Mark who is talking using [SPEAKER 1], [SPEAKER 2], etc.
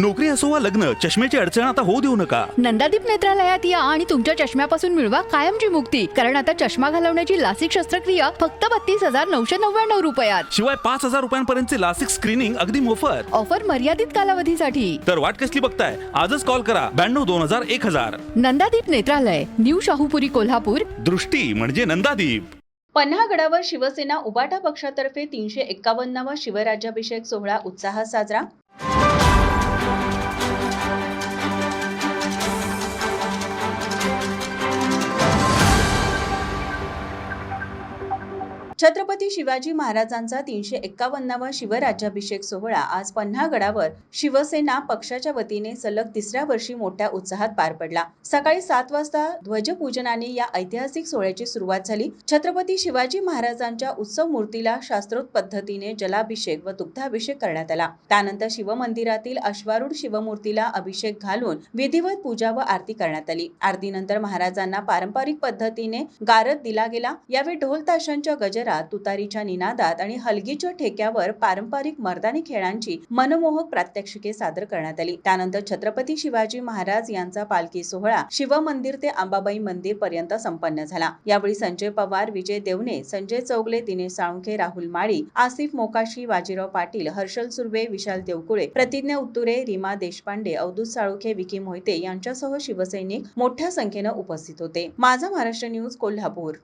[SPEAKER 1] नोकरी असो वा लग्न चष्म्याची अडचण आता होऊ देऊ नका.
[SPEAKER 2] नंदादीप नेत्रालयात या आणि तुमच्या चष्म्यापासून मिळवा कायमची मुक्ती. कारण आता चष्मा घालवण्याची लासिक शस्त्रक्रिया फक्त बत्तीस हजार नऊशे नव्याण्णव रुपयात.
[SPEAKER 1] शिवाय पाच हजार रुपयांपर्यंतचे लासिक स्क्रीनिंग अगदी मोफत.
[SPEAKER 2] ऑफर मर्यादित कालावधीसाठी.
[SPEAKER 1] तर वाट कसली बघताय? आजच कॉल करा. ब्याण्णव दोन हजार एक हजार.
[SPEAKER 2] नंदादीप नेत्रालय न्यू शाहूपुरी कोल्हापूर.
[SPEAKER 1] दृष्टी म्हणजे नंदादीप.
[SPEAKER 3] पन्हागडावर शिवसेना उबाटा पक्षातर्फे तीनशे एक्कावन्नावा शिवराज्याभिषेक सोहळा उत्साहात साजरा. छत्रपती शिवाजी महाराजांचा तीनशे एक्कावन्नावा शिवराज्याभिषेक सोहळा आज पन्हागडावर शिवसेना पक्षाच्या वतीने सलग तिसऱ्या वर्षी मोठ्या उत्साहात पार पडला. सकाळी सात वाजता ध्वजपूजनाने या ऐतिहासिक सोहळ्याची सुरुवात झाली. छत्रपती शिवाजी महाराजांच्या उत्सव मूर्तीला शास्त्रोत पद्धतीने जलाभिषेक व दुग्धाभिषेक करण्यात आला. त्यानंतर शिवमंदिरातील अश्वारूढ शिवमूर्तीला अभिषेक घालून विधिवत पूजा व आरती करण्यात आली. आरतीनंतर महाराजांना पारंपरिक पद्धतीने गारद दिला गेला. यावेळी ढोल ताशांच्या परिसरात तुतारीच्या निनादात आणि हलगीच्या ठेक्यावर पारंपरिक मर्दानी खेळांची मनमोहक प्रात्यक्षिके सादर करण्यात आली. त्यानंतर छत्रपती शिवाजी महाराज यांचा पालखी सोहळा शिवमंदिर ते अंबाबाई मंदिर पर्यंत संपन्न झाला. यावेळी संजय पवार विजय देवने संजय चौगले दिनेश साळुंखे राहुल माळी आसिफ मोकाशी बाजीराव पाटील हर्षल सुर्वे विशाल देवकुळे प्रतिज्ञा उत्तुरे रीमा देशपांडे अवधूत साळुखे विकी मोहिते यांच्यासह शिवसैनिक मोठ्या संख्येनं उपस्थित होते. माझा महाराष्ट्र न्यूज कोल्हापूर.